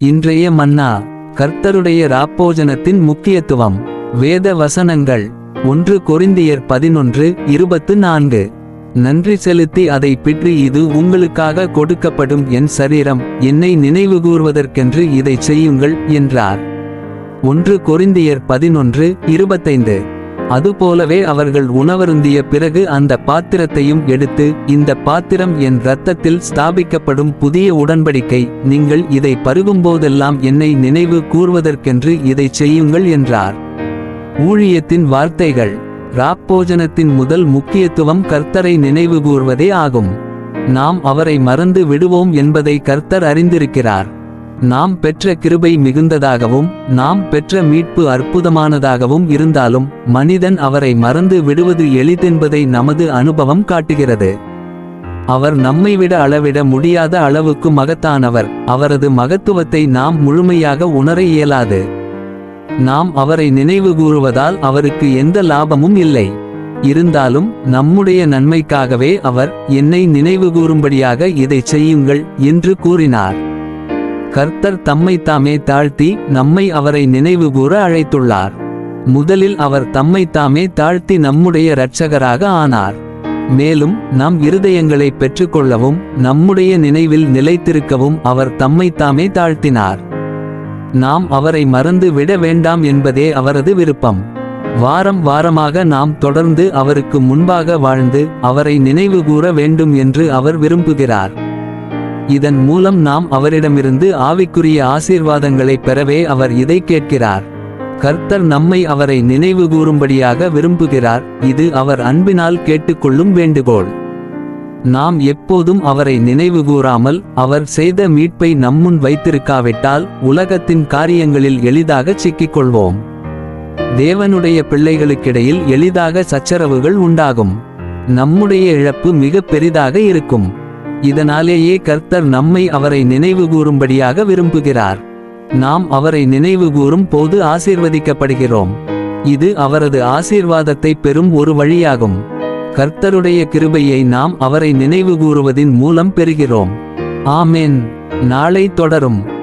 இன்றைய மன்னா கர்த்தருடைய ராப்போஜனத்தின் முக்கியத்துவம். வேத வசனங்கள் ஒன்று கொரிந்தியர் பதினொன்று இருபத்து நான்கு. நன்றி செலுத்தி அதை பிற்றி இது உங்களுக்காக கொடுக்கப்படும் என் சரீரம் என்னை நினைவுகூர்வதற்கென்று இதை செய்யுங்கள் என்றார். ஒன்று கொரிந்தியர் பதினொன்று இருபத்தைந்து. அதுபோலவே அவர்கள் உணவருந்திய பிறகு அந்த பாத்திரத்தையும் எடுத்து இந்த பாத்திரம் என் இரத்தத்தில் ஸ்தாபிக்கப்படும் புதிய உடன்படிக்கை நீங்கள் இதை பருகும்போதெல்லாம் என்னை நினைவு கூர்வதற்கென்று இதை செய்யுங்கள் என்றார். ஊழியத்தின் வார்த்தைகள் ராப்போஜனத்தின் முதல் முக்கியத்துவம் கர்த்தரை நினைவுகூர்வதே ஆகும். நாம் அவரை மறந்து விடுவோம் என்பதை கர்த்தர் அறிந்திருக்கிறார். நாம் பெற்ற கிருபை மிகுந்ததாகவும் நாம் பெற்ற மீட்பு அற்புதமானதாகவும் இருந்தாலும் மனிதன் அவரை மறந்து விடுவது எளிதென்பதை நமது அனுபவம் காட்டுகிறது. அவர் நம்மை விட அளவிட முடியாத அளவுக்கு மகத்தானவர். அவரது மகத்துவத்தை நாம் முழுமையாக உணர இயலாது. நாம் அவரை நினைவு கூறுவதால் அவருக்கு எந்த லாபமும் இல்லை. இருந்தாலும் நம்முடைய நன்மைக்காகவே அவர் என்னை நினைவு கூறும்படியாக இதை செய்யுங்கள் என்று கூறினார். கர்த்தர் தம்மைத்தாமே தாழ்த்தி நம்மை அவரை நினைவுகூர அழைத்துள்ளார். முதலில் அவர் தம்மைத்தாமே தாழ்த்தி நம்முடைய இரட்சகராக ஆனார். மேலும் நம் இருதயங்களை பெற்றுக்கொள்ளவும் நம்முடைய நினைவில் நிலைத்திருக்கவும் அவர் தம்மைத்தாமே தாழ்த்தினார். நாம் அவரை மறந்து விட வேண்டாம் என்பதே அவரது விருப்பம். வாரம் வாரமாக நாம் தொடர்ந்து அவருக்கு முன்பாக வாழ்ந்து அவரை நினைவுகூர வேண்டும் என்று அவர் விரும்புகிறார். இதன் மூலம் நாம் அவரிடமிருந்து ஆவிக்குரிய ஆசீர்வாதங்களை பெறவே அவர் இதை கேட்கிறார். கர்த்தர் நம்மை அவரை நினைவுகூரும்படியாக விரும்புகிறார். இது அவர் அன்பினால் கேட்டுக்கொள்ளும் வேண்டுகோள். நாம் எப்போதும் அவரை நினைவுகூராமல் அவர் செய்த மீட்பை நம்முன் வைத்திருக்காவிட்டால் உலகத்தின் காரியங்களில் எளிதாக சிக்கிக்கொள்வோம். தேவனுடைய பிள்ளைகளுக்கிடையில் எளிதாக சச்சரவுகள் உண்டாகும். நம்முடைய இழப்பு மிக பெரிதாக இருக்கும். இதனாலேயே கர்த்தர் நம்மை அவரை நினைவுகூறும்படியாக விரும்புகிறார். நாம் அவரை நினைவுகூரும் போது ஆசீர்வதிக்கப்படுகிறோம். இது அவரது ஆசீர்வாதத்தை பெறும் ஒரு வழியாகும். கர்த்தருடைய கிருபையை நாம் அவரை நினைவுகூறுவதின் மூலம் பெறுகிறோம். ஆமேன். நாளை தொடரும்.